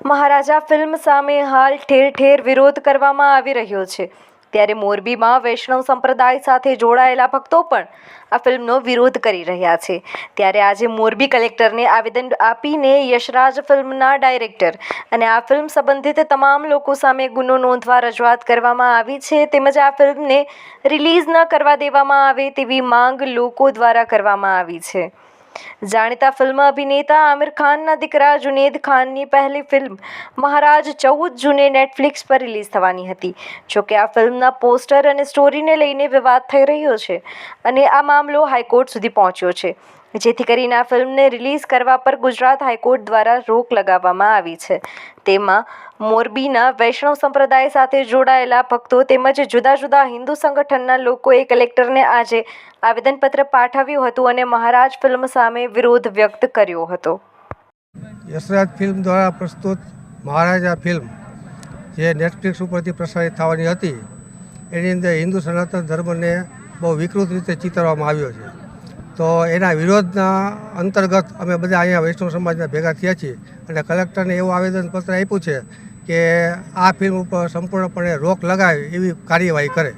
મહારાજા film સામે હાલ ઠેર ઠેર વિરોધ કરવામાં આવી રહ્યો છે. ત્યારે મોરબીમાં વૈષ્ણવ સંપ્રદાય સાથે જોડાયેલા ભક્તો પણ આ ફિલ્મનો વિરોધ કરી રહ્યા છે. ત્યારે આજે મોરબી કલેક્ટરને આવેદન આપીને યશરાજ ફિલ્મના ડાયરેક્ટર અને આ ફિલ્મ સંબંધિત તમામ લોકો સામે ગુનો નોંધવા રજૂઆત કરવામાં આવી છે. તેમજ આ ફિલ્મને રિલીઝ ન કરવા દેવામાં આવે તેવી માંગ લોકો દ્વારા કરવામાં આવી છે. જાણીતા ફિલ્મ અભિનેતા આમિર ખાનના દીકરા જુનેદ ખાનની પહેલી ફિલ્મ મહારાજ ચૌદ જૂને નેટફ્લિક્સ પર રિલીઝ થવાની હતી. જોકે આ ફિલ્મના પોસ્ટર અને સ્ટોરીને લઈને વિવાદ થઈ રહ્યો છે અને આ મામલો હાઈકોર્ટ સુધી પહોંચ્યો છે. જેથી કરીને આ ફિલ્મને રિલીઝ કરવા પર ગુજરાત હાઈકોર્ટ દ્વારા રોક લગાવવામાં આવી છે. તેમાં મોરબીના વૈષ્ણવ સંપ્રદાય સાથે જોડાયેલા ભક્તો તેમજ જુદા જુદા હિન્દુ સંગઠનના લોકોએ કલેક્ટરને આજે આવેદનપત્ર પાઠવ્યું હતું અને મહારાજ ફિલ્મ સામે વિરોધ વ્યક્ત કર્યો હતો. યશરાજ ફિલ્મ દ્વારા પ્રસ્તુત મહારાજા ફિલ્મ જે નેટફ્લિક્સ ઉપરથી પ્રસારિત થવાની હતી, એની અંદર હિન્દુ સનાતન ધર્મને બહુ વિકૃત રીતે ચિતરવામાં આવ્યો છે. તો એના વિરોધના અંતર્ગત અમે બધા અહીંયા વૈષ્ણવ સમાજના ભેગા થયા છીએ અને કલેક્ટરને એવું આવેદનપત્ર આપ્યું છે કે આ ફિલ્મ ઉપર સંપૂર્ણપણે રોક લગાવે એવી કાર્યવાહી કરે.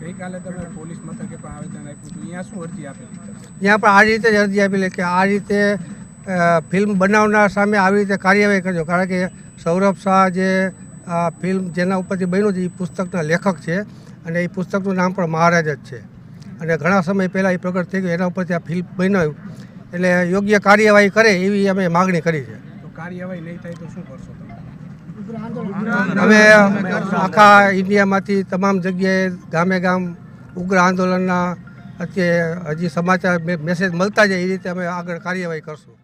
ગઈકાલે તમે પોલીસ મથકે પણ આવેદન આપ્યું હતું. અહીંયા શું અરજી આપેલી પણ આ રીતે જ અરજી આપી લે કે આ રીતે ફિલ્મ બનાવનાર સામે આવી રીતે કાર્યવાહી કરજો. કારણ કે સૌરભ શાહ જે આ ફિલ્મ જેના ઉપરથી બન્યું છે એ પુસ્તકના લેખક છે અને એ પુસ્તકનું નામ પણ મહારાજ જ છે. અને ઘણા સમય પહેલાં એ પ્રગટ થઈ ગયું. એના ઉપરથી આ ફિલ્મ બનાવ્યું. એટલે યોગ્ય કાર્યવાહી કરે એવી અમે માગણી કરી છે. તો કાર્યવાહી નહીં થાય તો શું કરશો તમે? અમે આખા ઇન્ડિયામાંથી તમામ જગ્યાએ ગામે ગામ ઉગ્ર આંદોલનના અત્યારે હજી સમાચાર મે- મેસેજ મળતા જાય એ રીતે અમે આગળ કાર્યવાહી કરશું.